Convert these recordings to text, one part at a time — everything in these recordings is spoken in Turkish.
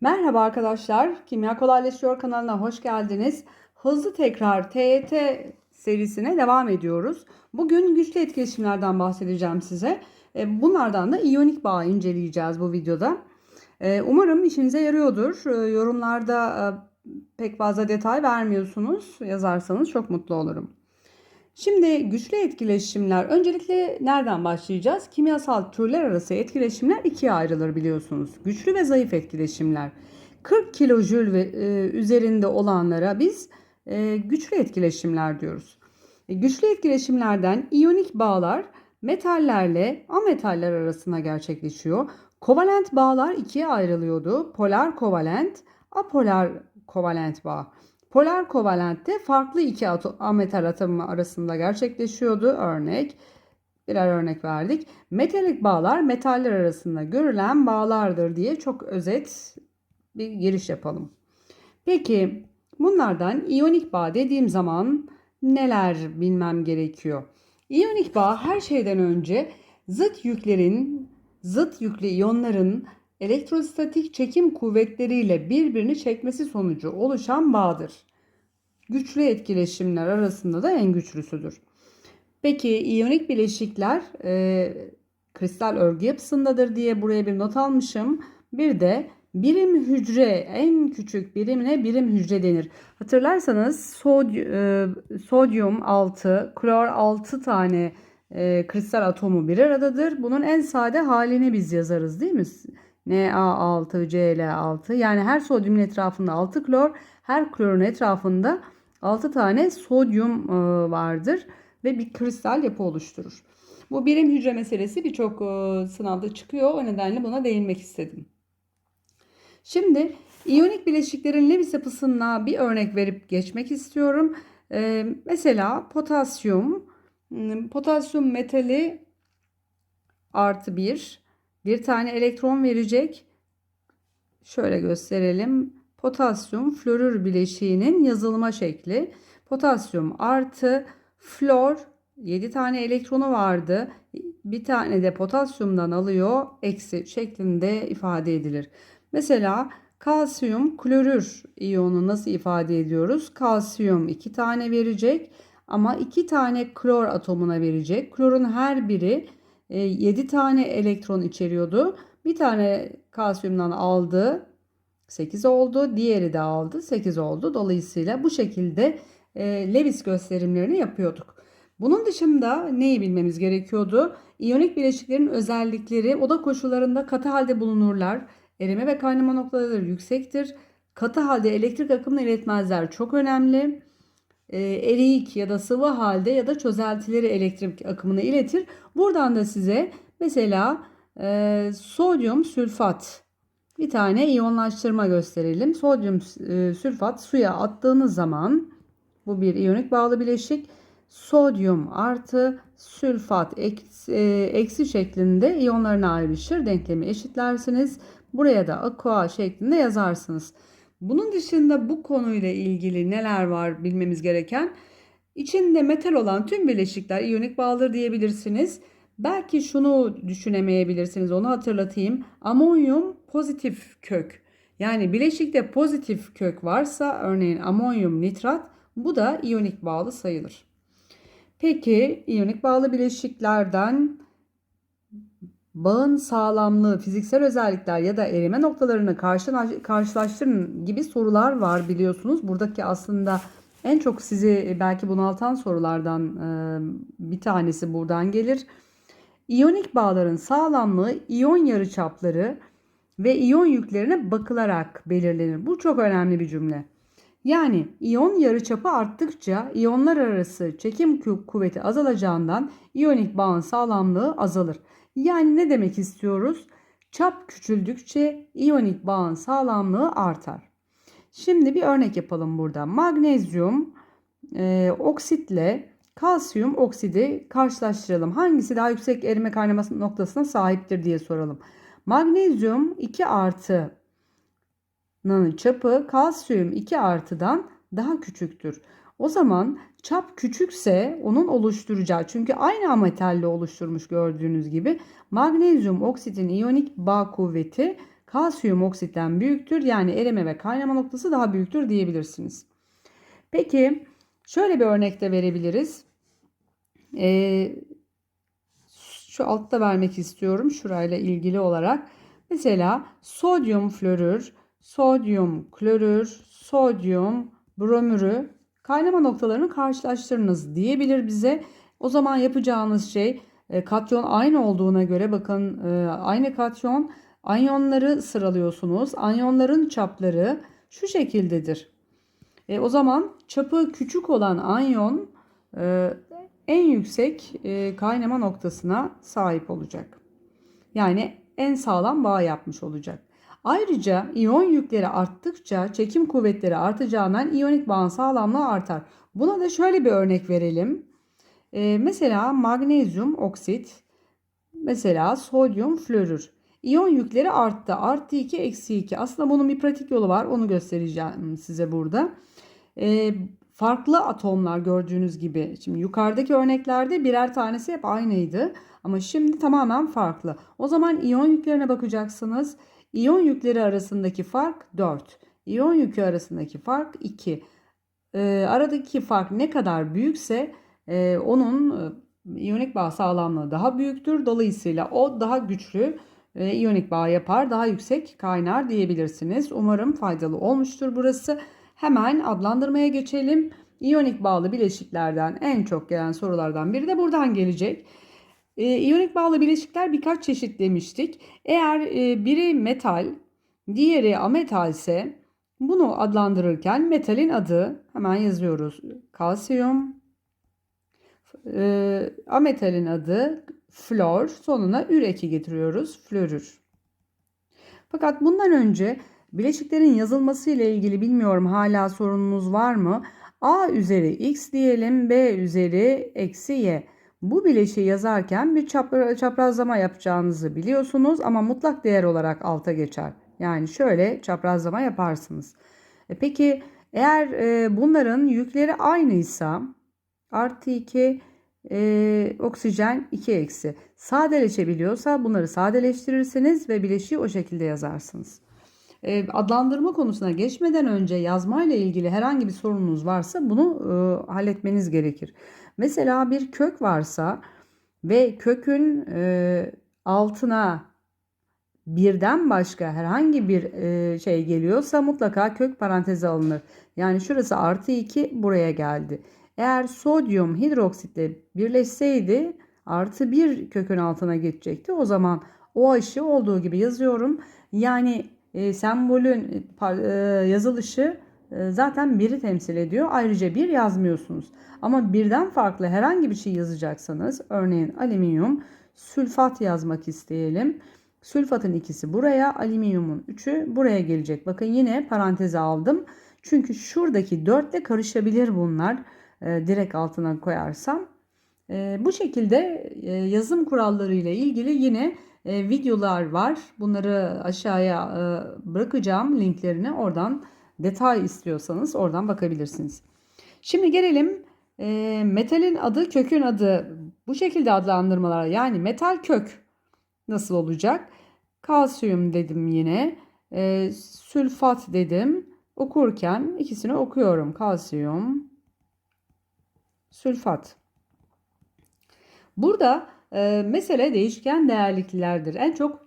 Merhaba arkadaşlar, Kimya Kolaylaşıyor kanalına hoş geldiniz. Hızlı tekrar TET serisine devam ediyoruz. Bugün güçlü etkileşimlerden bahsedeceğim size. E, Bunlardan da iyonik bağ inceleyeceğiz bu videoda. E, Umarım işinize yarıyordur. E, Yorumlarda e, pek fazla detay vermiyorsunuz. Yazarsanız çok mutlu olurum. Şimdi güçlü etkileşimler. Öncelikle nereden başlayacağız? Kimyasal türler arası etkileşimler ikiye ayrılır biliyorsunuz. Güçlü ve zayıf etkileşimler. 40 kilojül ve e, üzerinde olanlara biz e, güçlü etkileşimler diyoruz. E, güçlü etkileşimlerden iyonik bağlar metallerle ametaller arasında gerçekleşiyor. Kovalent bağlar ikiye ayrılıyordu. Polar kovalent, apolar kovalent bağ. Polar kovalentte farklı iki atom, ametal atomu arasında gerçekleşiyordu. Örnek, birer örnek verdik. Metalik bağlar metaller arasında görülen bağlardır diye çok özet bir giriş yapalım. Peki bunlardan iyonik bağ dediğim zaman neler bilmem gerekiyor? İyonik bağ her şeyden önce zıt yüklerin, zıt yüklü iyonların elektrostatik çekim kuvvetleriyle birbirini çekmesi sonucu oluşan bağdır. Güçlü etkileşimler arasında da en güçlüsüdür. Peki iyonik bileşikler e, kristal örgü yapısındadır diye buraya bir not almışım. Bir de birim hücre en küçük birimine birim hücre denir. Hatırlarsanız sodyum, e, sodyum 6, klor 6 tane e, kristal atomu bir aradadır. Bunun en sade halini biz yazarız değil mi? Na6, Cl6 yani her sodyumun etrafında 6 klor, her klorun etrafında 6 tane sodyum e, vardır ve bir kristal yapı oluşturur. Bu birim hücre meselesi birçok e, sınavda çıkıyor. O nedenle buna değinmek istedim. Şimdi iyonik bileşiklerin Lewis yapısına bir örnek verip geçmek istiyorum. E, mesela potasyum, potasyum metali artı 1 bir tane elektron verecek. Şöyle gösterelim. Potasyum florür bileşiğinin yazılma şekli. Potasyum artı flor 7 tane elektronu vardı. Bir tane de potasyumdan alıyor. Eksi şeklinde ifade edilir. Mesela kalsiyum klorür iyonu nasıl ifade ediyoruz? Kalsiyum 2 tane verecek ama 2 tane klor atomuna verecek. Klorun her biri 7 e, tane elektron içeriyordu. Bir tane kalsiyumdan aldı 8 oldu. Diğeri de aldı 8 oldu. Dolayısıyla bu şekilde e, Lewis gösterimlerini yapıyorduk. Bunun dışında neyi bilmemiz gerekiyordu? İyonik bileşiklerin özellikleri oda koşullarında katı halde bulunurlar. Erime ve kaynama noktaları yüksektir. Katı halde elektrik akımını iletmezler çok önemli. E, eriyik ya da sıvı halde ya da çözeltileri elektrik akımını iletir. Buradan da size mesela e, sodyum sülfat bir tane iyonlaştırma gösterelim. Sodyum e, sülfat suya attığınız zaman bu bir iyonik bağlı bileşik. Sodyum artı sülfat eksi, e, eksi şeklinde iyonlarına ayrışır. Denklemi eşitlersiniz. Buraya da aqua şeklinde yazarsınız. Bunun dışında bu konuyla ilgili neler var bilmemiz gereken? İçinde metal olan tüm bileşikler iyonik bağlıdır diyebilirsiniz. Belki şunu düşünemeyebilirsiniz onu hatırlatayım. Amonyum pozitif kök. Yani bileşikte pozitif kök varsa örneğin amonyum nitrat bu da iyonik bağlı sayılır. Peki iyonik bağlı bileşiklerden bağın sağlamlığı, fiziksel özellikler ya da erime noktalarını karşılaştırın gibi sorular var biliyorsunuz. Buradaki aslında en çok sizi belki bunaltan sorulardan bir tanesi buradan gelir. İyonik bağların sağlamlığı iyon yarıçapları ve iyon yüklerine bakılarak belirlenir. Bu çok önemli bir cümle. Yani iyon yarıçapı arttıkça iyonlar arası çekim kuvveti azalacağından iyonik bağın sağlamlığı azalır. Yani ne demek istiyoruz? Çap küçüldükçe iyonik bağın sağlamlığı artar. Şimdi bir örnek yapalım burada. Magnezyum e, oksitle kalsiyum oksidi karşılaştıralım. Hangisi daha yüksek erime kaynama noktasına sahiptir diye soralım. Magnezyum 2 artı'nın çapı kalsiyum 2 artıdan daha küçüktür. O zaman çap küçükse onun oluşturacağı çünkü aynı ametalle oluşturmuş gördüğünüz gibi magnezyum oksitin iyonik bağ kuvveti kalsiyum oksitten büyüktür. Yani erime ve kaynama noktası daha büyüktür diyebilirsiniz. Peki şöyle bir örnek de verebiliriz. Ee, şu altta vermek istiyorum şurayla ilgili olarak. Mesela sodyum florür, sodyum klorür, sodyum bromürü kaynama noktalarını karşılaştırınız diyebilir bize. O zaman yapacağınız şey e, katyon aynı olduğuna göre bakın e, aynı katyon anyonları sıralıyorsunuz. Anyonların çapları şu şekildedir. E, o zaman çapı küçük olan anyon e, en yüksek e, kaynama noktasına sahip olacak. Yani en sağlam bağ yapmış olacak. Ayrıca iyon yükleri arttıkça çekim kuvvetleri artacağından iyonik bağın sağlamlığı artar. Buna da şöyle bir örnek verelim. Ee, mesela magnezyum oksit, mesela sodyum florür. İyon yükleri arttı. Artı 2, eksi 2. Aslında bunun bir pratik yolu var. Onu göstereceğim size burada. Ee, farklı atomlar gördüğünüz gibi. Şimdi yukarıdaki örneklerde birer tanesi hep aynıydı. Ama şimdi tamamen farklı. O zaman iyon yüklerine bakacaksınız. İyon yükleri arasındaki fark 4. İyon yükü arasındaki fark 2. Ee, aradaki fark ne kadar büyükse e, onun e, iyonik bağ sağlamlığı daha büyüktür. Dolayısıyla o daha güçlü e, iyonik bağ yapar, daha yüksek kaynar diyebilirsiniz. Umarım faydalı olmuştur burası. Hemen adlandırmaya geçelim. İyonik bağlı bileşiklerden en çok gelen sorulardan biri de buradan gelecek. E, iyonik bağlı bileşikler birkaç çeşit demiştik. Eğer e, biri metal, diğeri ametal ise bunu adlandırırken metalin adı hemen yazıyoruz. Kalsiyum, e, ametalin adı flor, sonuna ür eki getiriyoruz. Florür. Fakat bundan önce bileşiklerin yazılması ile ilgili bilmiyorum hala sorununuz var mı? A üzeri x diyelim, B üzeri eksi y. Bu bileşiği yazarken bir çaprazlama yapacağınızı biliyorsunuz ama mutlak değer olarak alta geçer. Yani şöyle çaprazlama yaparsınız. E peki eğer e, bunların yükleri aynıysa artı 2 e, oksijen 2 eksi sadeleşebiliyorsa bunları sadeleştirirsiniz ve bileşiği o şekilde yazarsınız. E, adlandırma konusuna geçmeden önce yazmayla ilgili herhangi bir sorununuz varsa bunu e, halletmeniz gerekir. Mesela bir kök varsa ve kökün e, altına birden başka herhangi bir e, şey geliyorsa mutlaka kök paranteze alınır. Yani şurası artı 2 buraya geldi. Eğer sodyum hidroksitle birleşseydi artı 1 kökün altına geçecekti. O zaman o aşı olduğu gibi yazıyorum. Yani e, sembolün e, yazılışı e, zaten biri temsil ediyor. Ayrıca bir yazmıyorsunuz. Ama birden farklı herhangi bir şey yazacaksanız örneğin alüminyum sülfat yazmak isteyelim. Sülfatın ikisi buraya, alüminyumun üçü buraya gelecek. Bakın yine paranteze aldım. Çünkü şuradaki dörtle karışabilir bunlar. E, direkt altına koyarsam. E, bu şekilde e, yazım kuralları ile ilgili yine e, videolar var. Bunları aşağıya e, bırakacağım linklerini. Oradan detay istiyorsanız oradan bakabilirsiniz. Şimdi gelelim e, metalin adı, kökün adı. Bu şekilde adlandırmalar yani metal kök nasıl olacak? Kalsiyum dedim yine. E, sülfat dedim. Okurken ikisini okuyorum. Kalsiyum, sülfat. Burada e, mesele değişken değerliklerdir. En çok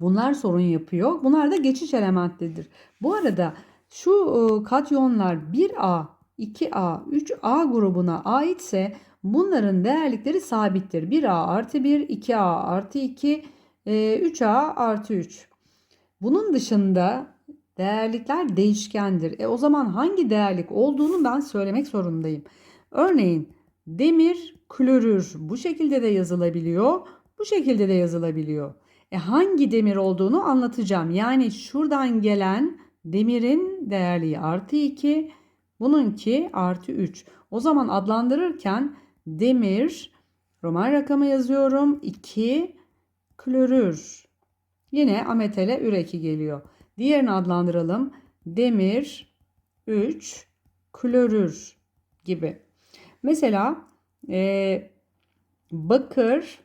bunlar sorun yapıyor. Bunlar da geçiş elementlidir. Bu arada şu e, katyonlar 1A, 2A, 3A grubuna aitse bunların değerlikleri sabittir. 1A artı 1, 2A artı 2, 3A e, artı 3. Bunun dışında değerlikler değişkendir. E o zaman hangi değerlik olduğunu ben söylemek zorundayım. Örneğin demir klorür bu şekilde de yazılabiliyor. Bu şekilde de yazılabiliyor. E hangi demir olduğunu anlatacağım. Yani şuradan gelen demirin değerliği artı 2, bununki artı 3. O zaman adlandırırken demir, roman rakamı yazıyorum. 2 klorür. Yine ametele üreki geliyor. Diğerini adlandıralım. Demir 3 klorür gibi. Mesela e, bakır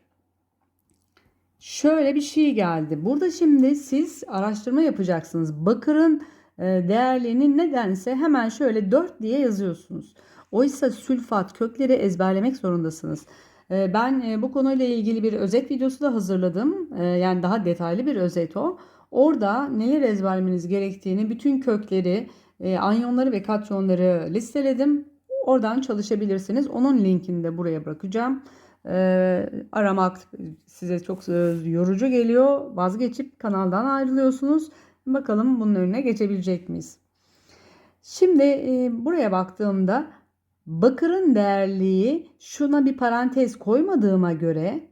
şöyle bir şey geldi. Burada şimdi siz araştırma yapacaksınız. Bakırın e, değerlerini nedense hemen şöyle 4 diye yazıyorsunuz. Oysa sülfat kökleri ezberlemek zorundasınız. E, Ben e, bu konuyla ilgili bir özet videosu da hazırladım. Yani daha detaylı bir özet o. Orada neler ezberlemeniz gerektiğini, bütün kökleri, anyonları ve katyonları listeledim. Oradan çalışabilirsiniz. Onun linkini de buraya bırakacağım. E, aramak size çok e, yorucu geliyor. Vazgeçip kanaldan ayrılıyorsunuz. Bakalım bunun önüne geçebilecek miyiz? Şimdi e, buraya baktığımda bakırın değerliği şuna bir parantez koymadığıma göre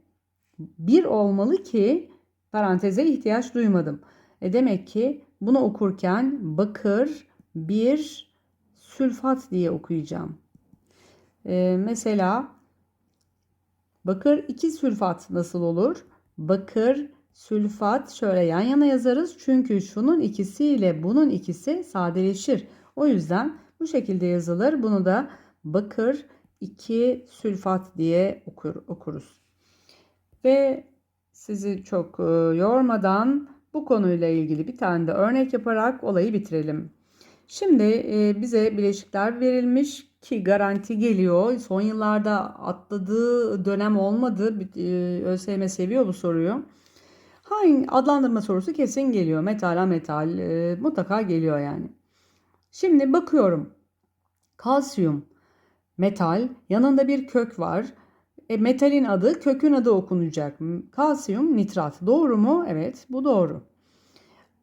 bir olmalı ki paranteze ihtiyaç duymadım. E demek ki bunu okurken bakır bir sülfat diye okuyacağım. E, mesela bakır 2 sülfat nasıl olur? Bakır sülfat şöyle yan yana yazarız. Çünkü şunun ikisiyle bunun ikisi sadeleşir. O yüzden bu şekilde yazılır. Bunu da bakır 2 sülfat diye okur, okuruz. Ve sizi çok e, yormadan bu konuyla ilgili bir tane de örnek yaparak olayı bitirelim. Şimdi e, bize bileşikler verilmiş ki garanti geliyor. Son yıllarda atladığı dönem olmadı. E, ÖSYM seviyor bu soruyu. Hangi adlandırma sorusu kesin geliyor. Metala metal e, mutlaka geliyor yani. Şimdi bakıyorum. Kalsiyum, metal, yanında bir kök var. E, metalin adı kökün adı okunacak. Kalsiyum nitrat. Doğru mu? Evet, bu doğru.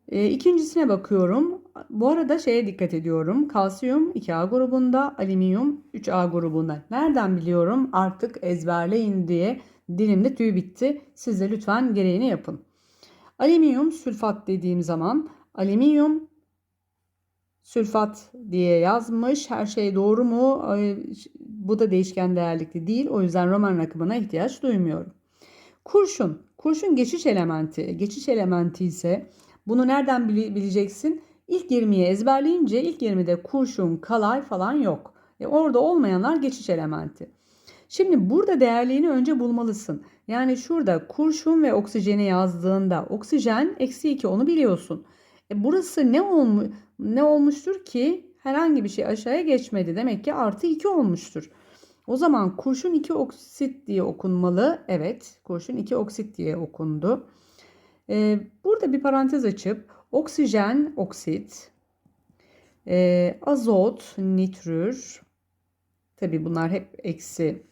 E, ikincisine bakıyorum. Bu arada şeye dikkat ediyorum. Kalsiyum 2A grubunda, alüminyum 3A grubunda. Nereden biliyorum? Artık ezberleyin diye dilimde tüy bitti. Siz de lütfen gereğini yapın. Alüminyum sülfat dediğim zaman alüminyum sülfat diye yazmış. Her şey doğru mu? Bu da değişken değerlikli değil. O yüzden roman rakamına ihtiyaç duymuyorum. Kurşun. Kurşun geçiş elementi. Geçiş elementi ise bunu nereden bileceksin? İlk 20'yi ezberleyince ilk 20'de kurşun, kalay falan yok. E orada olmayanlar geçiş elementi. Şimdi burada değerliğini önce bulmalısın. Yani şurada kurşun ve oksijeni yazdığında oksijen eksi 2 onu biliyorsun. E burası ne, olmu ne olmuştur ki herhangi bir şey aşağıya geçmedi. Demek ki artı 2 olmuştur. O zaman kurşun 2 oksit diye okunmalı. Evet kurşun 2 oksit diye okundu. Ee, burada bir parantez açıp oksijen oksit, e, azot nitrür. Tabi bunlar hep eksi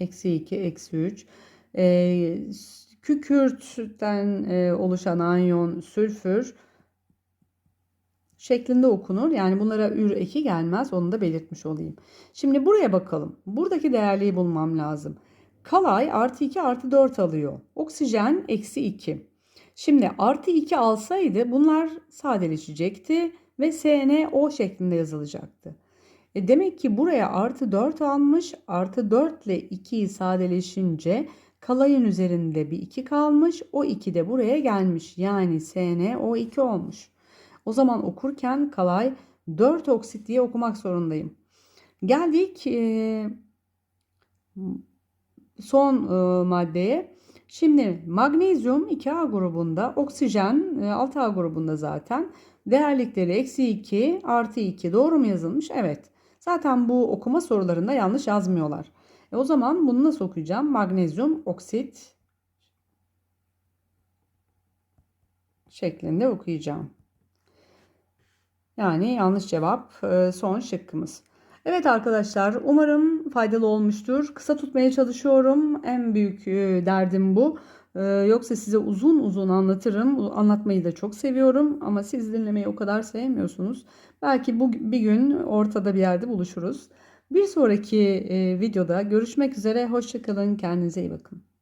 eksi 2, eksi 3. E, kükürtten e, oluşan anyon sülfür şeklinde okunur. Yani bunlara ür eki gelmez. Onu da belirtmiş olayım. Şimdi buraya bakalım. Buradaki değerliği bulmam lazım. Kalay artı 2 artı 4 alıyor. Oksijen eksi 2. Şimdi artı 2 alsaydı bunlar sadeleşecekti ve SNO şeklinde yazılacaktı. E demek ki buraya artı 4 almış. Artı 4 ile 2'yi sadeleşince kalayın üzerinde bir 2 kalmış. O 2 de buraya gelmiş. Yani SNO 2 olmuş. O zaman okurken kalay 4 oksit diye okumak zorundayım. Geldik e, son e, maddeye. Şimdi magnezyum 2A grubunda, oksijen 6A grubunda zaten. Değerlikleri eksi 2 artı 2 doğru mu yazılmış? Evet. Zaten bu okuma sorularında yanlış yazmıyorlar. E o zaman bunu nasıl okuyacağım? Magnezyum oksit şeklinde okuyacağım. Yani yanlış cevap son şıkkımız. Evet arkadaşlar umarım faydalı olmuştur. Kısa tutmaya çalışıyorum. En büyük derdim bu. Yoksa size uzun uzun anlatırım. Anlatmayı da çok seviyorum ama siz dinlemeyi o kadar sevmiyorsunuz. Belki bu bir gün ortada bir yerde buluşuruz. Bir sonraki videoda görüşmek üzere. Hoşçakalın. Kendinize iyi bakın.